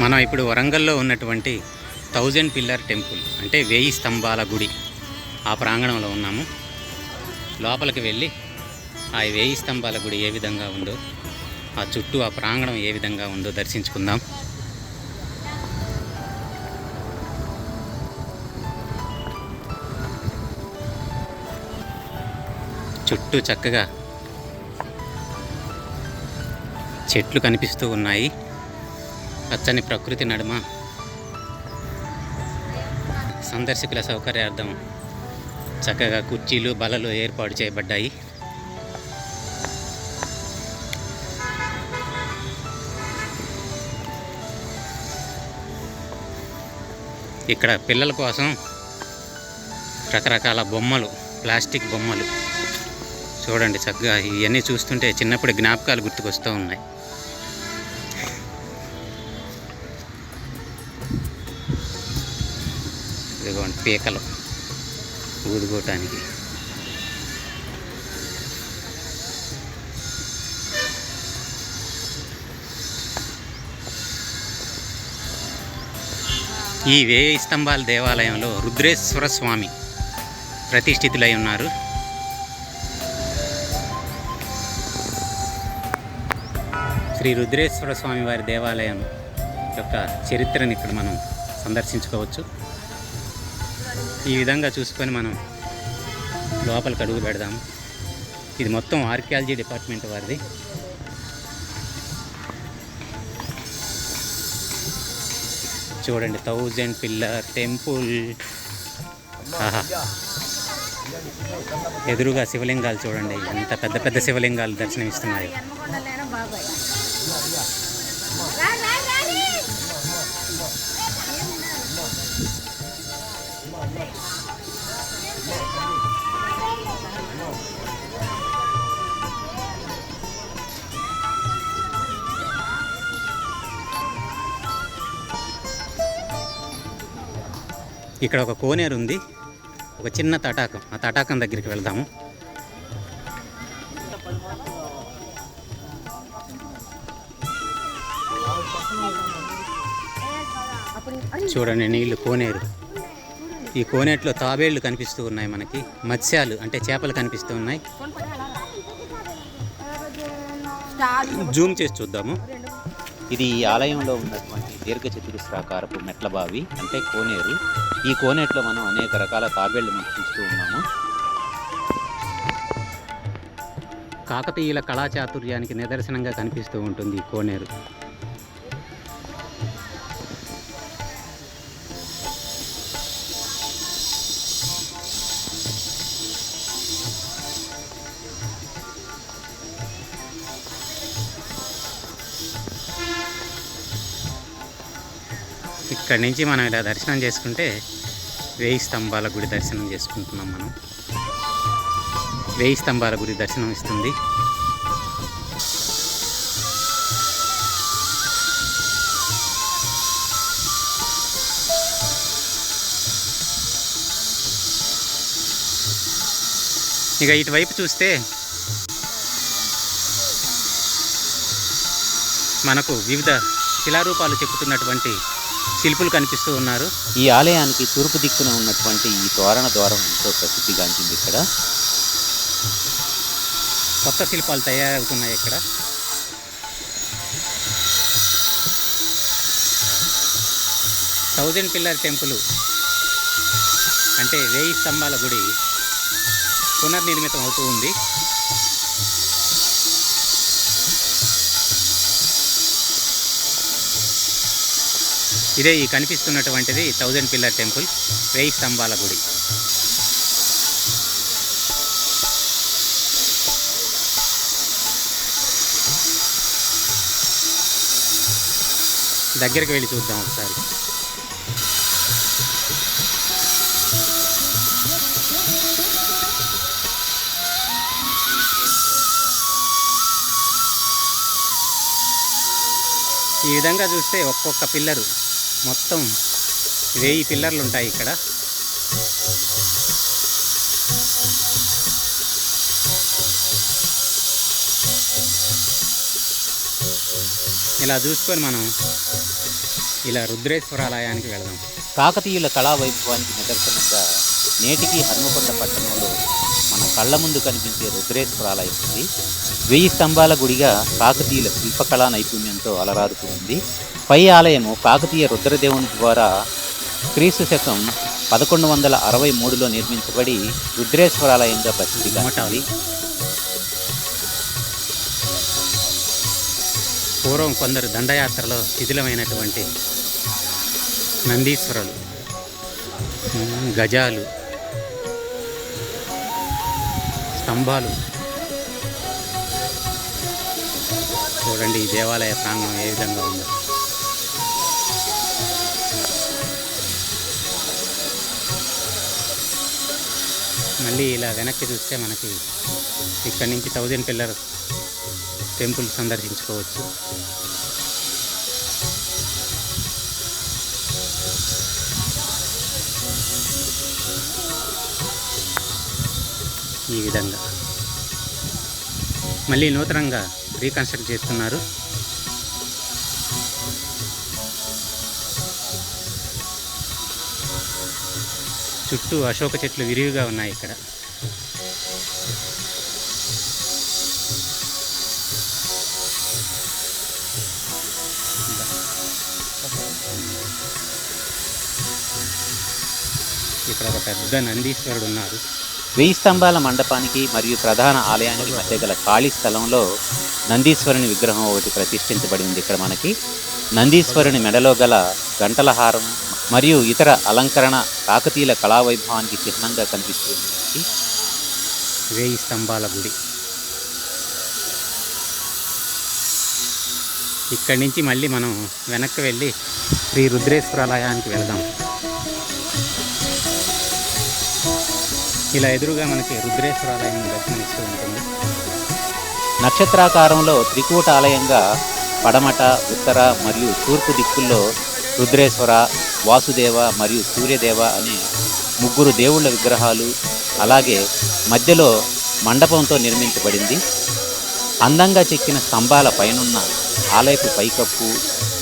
మనం ఇప్పుడు వరంగల్లో ఉన్నటువంటి థౌజండ్ పిల్లర్ టెంపుల్ అంటే వేయి స్తంభాల గుడి ఆ ప్రాంగణంలో ఉన్నాము. లోపలికి వెళ్ళి ఆ వేయి స్తంభాల గుడి ఏ విధంగా ఉందో ఆ చుట్టూ ఆ ప్రాంగణం ఏ విధంగా ఉందో దర్శించుకుందాం. చుట్టూ చక్కగా చెట్లు కనిపిస్తూ ఉన్నాయి. పచ్చని ప్రకృతి నడుమ. సందర్శకుల సౌకర్యార్థం చక్కగా కుర్చీలు బలలు ఏర్పాటు చేయబడ్డాయి. ఇక్కడ పిల్లల కోసం రకరకాల బొమ్మలు ప్లాస్టిక్ బొమ్మలు. చూడండి చక్కగా ఇవన్నీ చూస్తుంటే చిన్నప్పుడు జ్ఞాపకాలు గుర్తుకొస్తూ ఉన్నాయి. ఇదిగోండి పీకలు ఊదుకోవటానికి. ఈ వేయి స్తంభాల దేవాలయంలో రుద్రేశ్వర స్వామి ప్రతిష్ఠితులై ఉన్నారు. శ్రీ రుద్రేశ్వర స్వామి వారి దేవాలయం యొక్క చరిత్రని ఇక్కడ మనం సందర్శించుకోవచ్చు. ఈ విధంగా చూసుకొని మనం లోపలికి అడుగు పెడదాం ఇది మొత్తం ఆర్కియాలజీ డిపార్ట్మెంట్ వారిది. చూడండి థౌజండ్ పిల్లర్ టెంపుల్. ఎదురుగా శివలింగాలు చూడండి ఎంత పెద్ద పెద్ద శివలింగాలు దర్శనమిస్తున్నాయి. ఇక్కడ ఒక కోనేరు ఉంది. ఒక చిన్న తటాకం. ఆ తటాకం దగ్గరికి వెళ్దాము. చూడండి నీళ్ళు కోనేరు. ఈ కోనేరులో తాబేళ్ళు కనిపిస్తూ ఉన్నాయి మనకి. మత్స్యాలు అంటే చేపలు కనిపిస్తూ ఉన్నాయి. జూమ్ చేసి చూద్దాము. ఇది ఈ ఆలయంలో ఉన్నటువంటి దీర్ఘ చతురస్రాకారపు మెట్ల బావి అంటే కోనేరు. ఈ కోనేరులో మనం అనేక రకాల తాబేళ్ళు మనం చూస్తూ ఉన్నాము. కాకతీయుల కళాచాతుర్యానికి నిదర్శనంగా కనిపిస్తూ ఉంటుంది ఈ కోనేరు. ఇక్కడ నుంచి మనం ఇలా దర్శనం చేసుకుంటే వేయి స్తంభాల గుడి దర్శనం చేసుకుంటున్నాం మనం. వేయి స్తంభాల గుడి దర్శనం ఇస్తుంది. ఇక ఇటువైపు చూస్తే మనకు వివిధ శిలారూపాలు చెప్పుతున్నటువంటి శిల్పులు కనిపిస్తూ ఉన్నారు. ఈ ఆలయానికి తూర్పు దిక్కున ఉన్నటువంటి ఈ తోరణ ద్వారం ఎంతో ప్రసిద్ధిగాంచింది ఇక్కడ. కొత్త శిల్పాలు తయారవుతున్నాయి ఇక్కడ. థౌజండ్ పిల్లర్ టెంపుల్ అంటే వేయి స్తంభాల గుడి పునర్నిర్మితం అవుతూ ఉంది. ఇదే ఈ కనిపిస్తున్నటువంటిది థౌజండ్ పిల్లర్ టెంపుల్ వెయ్యి స్తంభాల గుడి. దగ్గరికి వెళ్ళి చూద్దాం ఒకసారి. ఈ విధంగా చూస్తే ఒక్కొక్క పిల్లరు మొత్తం వెయ్యి పిల్లర్లు ఉంటాయి ఇక్కడ. ఇలా చూసుకొని మనం ఇలా రుద్రేశ్వరాలయానికి వెళదాం. కాకతీయుల కళా వైభవానికి నిదర్శనంగా నేటికి హనుమకొండ పట్టణంలో మన కళ్ళ ముందు కనిపించే రుద్రేశ్వరాలయం ఉంది. వెయ్యి స్తంభాల గుడిగా కాకతీయుల శిల్పకళా నైపుణ్యంతో అలరారుతూ ఉంది. పై ఆలయము కాకతీయ రుద్రదేవుని ద్వారా క్రీస్తు శకం పదకొండు వందల అరవై మూడులో నిర్మించబడి రుద్రేశ్వరాలయంగా ప్రసిద్ధి గాంచింది. పూర్వం కొందరు దండయాత్రలో శిథిలమైనటువంటి నందీశ్వరులు గజాలు స్తంభాలు. చూడండి ఈ దేవాలయ ప్రాంగణం ఏ విధంగా ఉందో. మళ్ళీ ఇలా వెనక్కి చూస్తే మనకి ఇక్కడి నుంచి థౌజండ్ పిల్లర్ టెంపుల్ సందర్శించుకోవచ్చు. ఈ విధంగా. మళ్ళీ నూతనంగా రీకన్స్ట్రక్ట్ చేస్తున్నారు. చుట్టూ అశోక చెట్లు విరివిగా ఉన్నాయి ఇక్కడ. ఇక్కడ ఒక పెద్ద నందీశ్వరుడు ఉన్నారు వెయ్యి స్తంభాల మండపానికి మరియు ప్రధాన ఆలయానికి మధ్య గల ఖాళీ స్థలంలో నందీశ్వరుని విగ్రహం ఒకటి ప్రతిష్ఠించబడి ఉంది. ఇక్కడ మనకి నందీశ్వరుని మెడలో గల గంటల హారం మరియు ఇతర అలంకరణ కాకతీయుల కళావైభవానికి చిహ్నంగా కనిపిస్తుంది. వేయి స్తంభాల గుడి. ఇక్కడి నుంచి మళ్ళీ మనం వెనక్కి వెళ్ళి శ్రీ రుద్రేశ్వరాలయానికి వెళదాం. ఇలా ఎదురుగా మనకి రుద్రేశ్వరాలయం దర్శనమిస్తూ ఉంటుంది. నక్షత్రాకారంలో త్రికూట ఆలయంగా పడమట ఉత్తర మరియు తూర్పు దిక్కుల్లో రుద్రేశ్వర వాసుదేవ మరియు సూర్యదేవ అనే ముగ్గురు దేవుళ్ళ విగ్రహాలు అలాగే మధ్యలో మండపంతో నిర్మించబడింది. అందంగా చెక్కిన స్తంభాల పైనున్న ఆలయపు పైకప్పు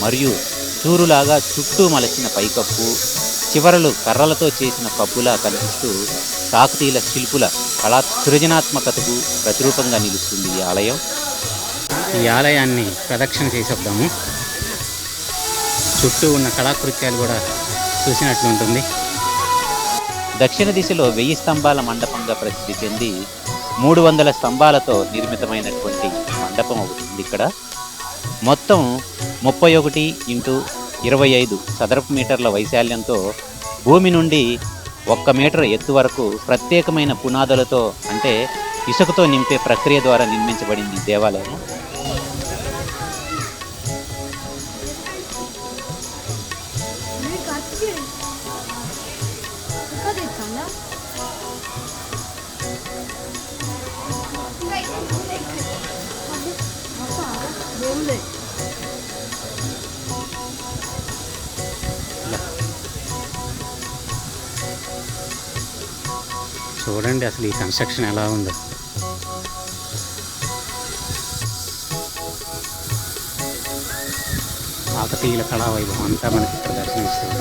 మరియు చూరులాగా చుట్టూ మలచిన పైకప్పు చివరలు కర్రలతో చేసిన కప్పులా కనిపిస్తూ కాకతీయుల శిల్పుల కళా సృజనాత్మకతకు ప్రతిరూపంగా నిలుస్తుంది ఈ ఆలయం. ఈ ఆలయాన్ని ప్రదక్షిణ చేసేద్దాము చుట్టూ ఉన్న కళాకృత్యాలు కూడా చూసినట్లు ఉంటుంది. దక్షిణ దిశలో వెయ్యి స్తంభాల మండపంగా ప్రసిద్ధి చెంది మూడు వందల స్తంభాలతో నిర్మితమైనటువంటి మండపం ఒకటి ఉంది ఇక్కడ. మొత్తం ముప్పై ఒకటి ఇంటూ ఇరవై ఐదు చదరపు మీటర్ల వైశాల్యంతో భూమి నుండి ఒక్క మీటర్ ఎత్తు వరకు ప్రత్యేకమైన పునాదులతో అంటే ఇసుకతో నింపే ప్రక్రియ ద్వారా నిర్మించబడింది దేవాలయం. చూడండి అసలు ఈ కన్స్ట్రక్షన్ ఎలా ఉందో. కాకతీయుల కళా వైభవం అంతా మనకి ఇక్కడ దర్శనమిస్తుంది.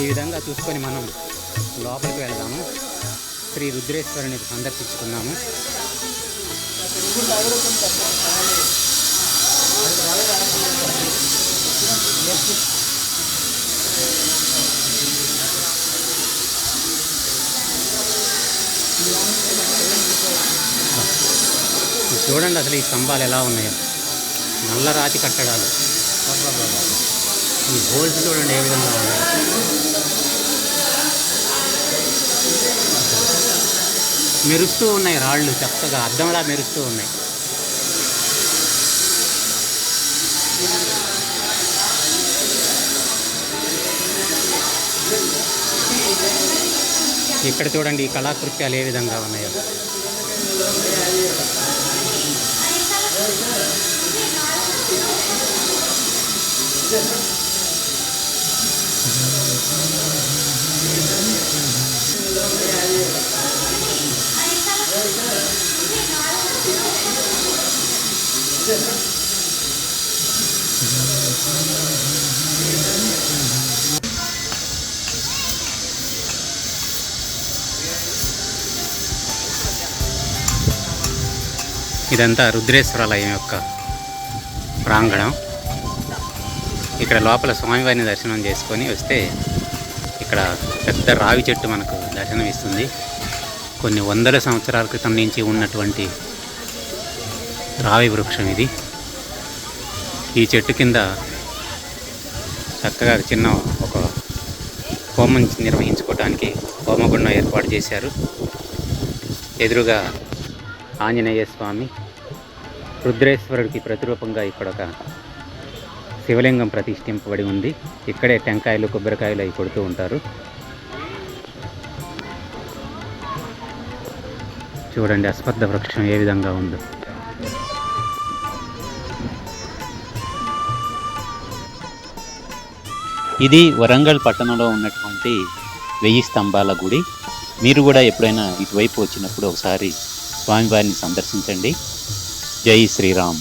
ఈ విధంగా చూసుకొని మనం లోపలికి వెళ్దాము. శ్రీ రుద్రేశ్వరుని సందర్శించుకున్నాము చూడండి అసలు ఈ స్తంభాలు ఎలా ఉన్నాయో. నల్ల రాతి కట్టడాలు. ఈ హోల్స్ చూడండి ఏ విధంగా ఉన్నాయి? మెరుస్తూ ఉన్నాయి రాళ్ళు చక్కగా అద్దంలా మెరుస్తూ ఉన్నాయి. ఇక్కడ చూడండి ఈ కళాకృత్యాలు ఏ విధంగా ఉన్నాయో. ఇదంతా రుద్రేశ్వరాలయం యొక్క ప్రాంగణం. ఇక్కడ లోపల స్వామివారిని దర్శనం చేసుకొని వస్తే ఇక్కడ పెద్ద రావి చెట్టు మనకు దర్శనం ఇస్తుంది కొన్ని వందల సంవత్సరాల క్రితం నుంచి ఉన్నటువంటి రావి వృక్షం ఇది. ఈ చెట్టు కింద చక్కగా చిన్న ఒక హోమం నిర్వహించుకోవడానికి హోమగుండం ఏర్పాటు చేశారు. ఎదురుగా ఆంజనేయ స్వామి రుద్రేశ్వరుడికి ప్రతిరూపంగా ఇక్కడ ఒక శివలింగం ప్రతిష్ఠింపబడి ఉంది. ఇక్కడే టెంకాయలు కొబ్బరికాయలు అవి కొడుతూ ఉంటారు. చూడండి అశ్వత్థ వృక్షం ఏ విధంగా ఉందో. ఇది వరంగల్ పట్టణంలో ఉన్నటువంటి వెయ్యి స్తంభాల గుడి. మీరు కూడా ఎప్పుడైనా ఇటువైపు వచ్చినప్పుడు ఒకసారి స్వామివారిని సందర్శించండి. జై శ్రీరామ్.